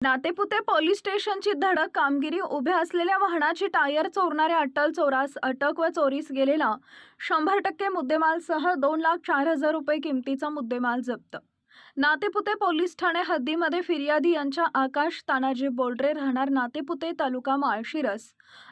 Natepute police स्टेशनची धडक कामगिरी उभ्या असलेल्या वाहनाची टायर चोरणाऱ्या अटल चोरास अटक व चोरीस गेलेला शंभर टक्के मुद्देमालसह दोन लाख चार हजार रुपये किमतीचा मुद्देमाल जप्त नातेपुते पोलीस ठाणे हद्दीमध्ये फिर्यादी यांच्या आकाश तानाजी बोर्डरे राहणार नातेपुते तालुका माळशिरस.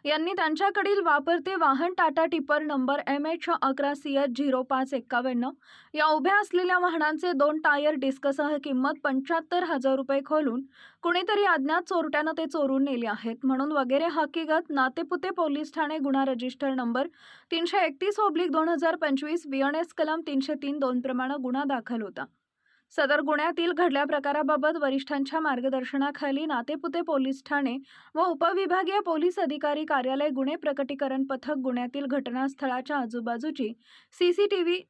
यांनी त्यांच्याकडील वापरते वाहन Tata tipper number M H अकरा सी एच झिरो पाच एक्कावन्न या उभ्या असलेल्या वाहनांचे दोन टायर डिस्कसह किंमत पंच्याहत्तर हजार रुपये खोलून कुणीतरी अज्ञात चोरट्यानं ते चोरून नेले आहेत. म्हणून वगैरे हकीकत नातेपुते पोलीस ठाणे गुन्हा रजिस्टर नंबर तीनशे एकतीस ओब्लिक दोन हजार पंचवीस एस कलम तीनशे तीन दोन प्रमाणे गुन्हा दाखल होता. सदर गुन्ह्यातील घडल्या प्रकाराबाबत वरिष्ठांच्या मार्गदर्शनाखाली नातेपुते पोलीस ठाणे व उपविभागीय पोलीस अधिकारी कार्यालय गुन्हे प्रकटीकरण पथक गुन्ह्यातील घटनास्थळाच्या आजूबाजूची सीसीटीव्ही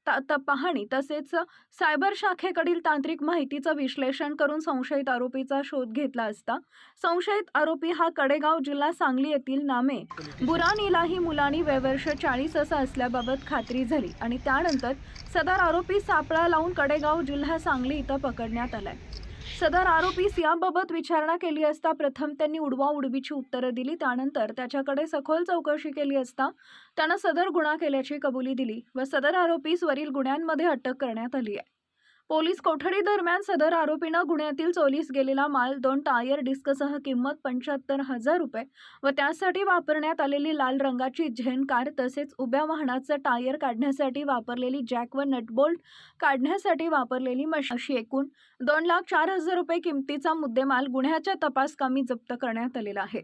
पाहणी तसेच सायबर शाखेकडील तांत्रिक माहितीचं विश्लेषण करून संशयित आरोपीचा शोध घेतला असता संशयित आरोपी हा कडेगाव जिल्हा सांगली येथील नामे. बुरान इलाही मुलानी वयवर्ष चाळीस असं असल्याबाबत खात्री झाली आणि त्यानंतर सदर आरोपी सापळा लावून कडेगाव जिल्हा सांगली इथं पकडण्यात आलाय. सदर आरोपीस याबाबत विचारणा केली असता प्रथम त्यांनी उडवा उडवीची उत्तरं दिली त्यानंतर त्याच्याकडे सखोल चौकशी केली असता त्यानं सदर गुन्हा केल्याची कबुली दिली व सदर आरोपीस वरील गुन्ह्यांमध्ये अटक करण्यात आली आहे. पोलीस कोठडी दरम्यान सदर आरोपीनं गुन्ह्यातील चोलीस गेलेला माल दोन टायर डिस्कसह किंमत पंच्याहत्तर हजार रुपये व त्यासाठी वापरण्यात आलेली लाल रंगाची झेन कार तसेच उभ्या वाहनाचं टायर काढण्यासाठी वापरलेली जॅक व नटबोल्ट काढण्यासाठी वापरलेली मशीन. अशी एकूण दोन लाख चार हजार रुपये किमतीचा मुद्देमाल गुन्ह्याच्या तपास कमी जप्त करण्यात आलेला आहे.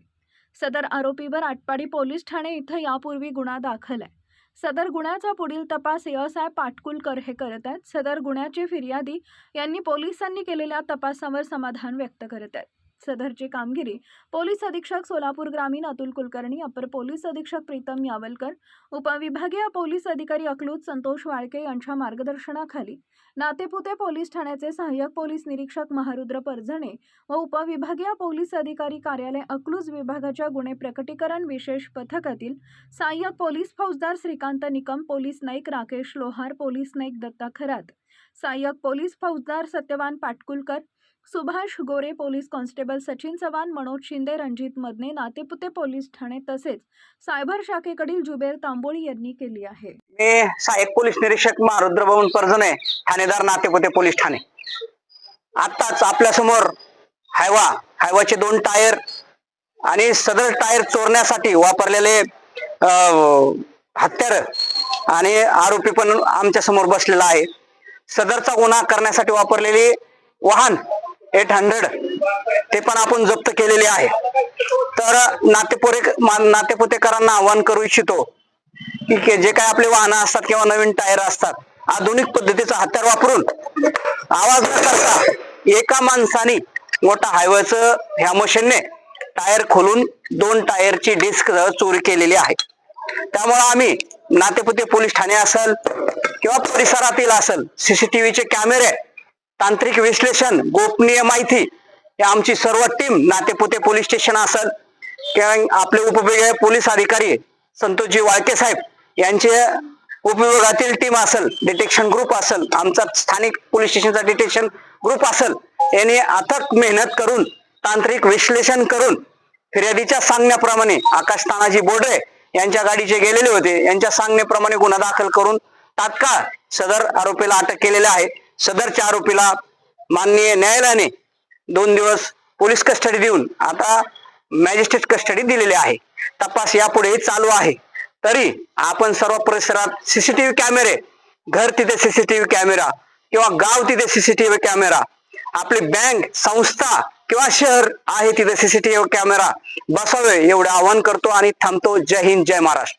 सदर आरोपीवर आटपाडी पोलीस ठाणे इथं यापूर्वी गुन्हा दाखल आहे. सदर गुन्ह्याचा पुढील तपास यसाय पाटकुलकर हे करत आहेत. सदर गुन्ह्याचे फिर्यादी यांनी पोलिसांनी केलेल्या तपासावर समाधान व्यक्त करत आहेत. सदरची कामगिरी. पोलीस अधीक्षक सोलापूर ग्रामीण अतुल कुलकर्णी अपर पोलीस अधीक्षक प्रीतम यावलकर उपविभागीय पोलीस अधिकारी अकलूज संतोष वाळके यांच्या मार्गदर्शनाखाली. नातेपुते पोलीस ठाण्याचे सहाय्यक पोलीस निरीक्षक महारुद्र परझणे व उपविभागीय पोलीस अधिकारी कार्यालय अकलूज विभागाच्या गुन्हे प्रकटीकरण विशेष पथकातील सहाय्यक पोलीस फौजदार श्रीकांत निकम पोलीस नाईक राकेश लोहार पोलीस नाईक दत्ता खरात. सहाय्यक पोलीस फौजदार Satyawan Patkulkar Subhash Gore police constable Sachin Chavan Manoj Shinde Ranjit Madane Natepute police Thane तसेच सायबर शाखेकडील जुबेर तांबोळी यांनी केली आहे. मी सहाय्यक पोलीस निरीक्षक मारुद्रभवन परजने ठाणेदार नातेपुते पोलीस ठाणे. आताच आपल्यासमोर हायवा हायवाचे दोन टायर आणि सदर टायर चोरण्यासाठी वापरलेले हत्यार आणि आरोपी पण आमच्यासमोर बसलेला आहे. सदरचा गुन्हा करण्यासाठी वापरलेली वाहन एट हंड्रेड ते पण आपण जप्त केलेले आहे. तर नातेपुरे नातेपुतेकरांना आवाहन करू इच्छितो की जे काय आपले वाहनं असतात किंवा नवीन टायर असतात आधुनिक पद्धतीचा हत्यार वापरून आवाज न करता एका माणसाने मोठा हायवेच ह्या मशीनने टायर खोलून दोन टायरची डिस्क चोरी केलेली आहे. त्यामुळे आम्ही नातेपुते पोलीस ठाणे असेल किंवा परिसरातील असेल सीसीटीव्हीचे कॅमेरे तांत्रिक विश्लेषण गोपनीय माहिती हे आमची सर्व टीम नातेपुते पोलीस स्टेशन असेल किंवा आपले उपविभागीय पोलीस अधिकारी संतोषजी वाळके साहेब यांचे उपविभागातील टीम असेल डिटेक्शन ग्रुप असेल आमचा स्थानिक पोलीस स्टेशनचा डिटेक्शन ग्रुप असेल यांनी अथक मेहनत करून तांत्रिक विश्लेषण करून फिर्यादीच्या सांगण्याप्रमाणे आकाश तानाजी बोर्डे यांच्या गाडीचे गेलेले होते. यांच्या सांगण्याप्रमाणे गुन्हा दाखल करून तात्काळ सदर आरोपीला अटक केलेल्या आहे. सदरच्या आरोपीला माननीय न्यायालयाने दोन दिवस पोलीस कस्टडी देऊन आता मॅजिस्ट्रेट कस्टडी दिलेली आहे. तपास यापुढेही चालू आहे. तरी आपण सर्व परिसरात सीसीटीव्ही कॅमेरे घर तिथे सीसीटीव्ही कॅमेरा किंवा गाव तिथे सीसीटीव्ही कॅमेरा आपली बँक संस्था किंवा शहर आहे तिथे सीसीटीव्ही कॅमेरा बसावे एवढं आवाहन करतो आणि थांबतो. जय हिंद जय महाराष्ट्र.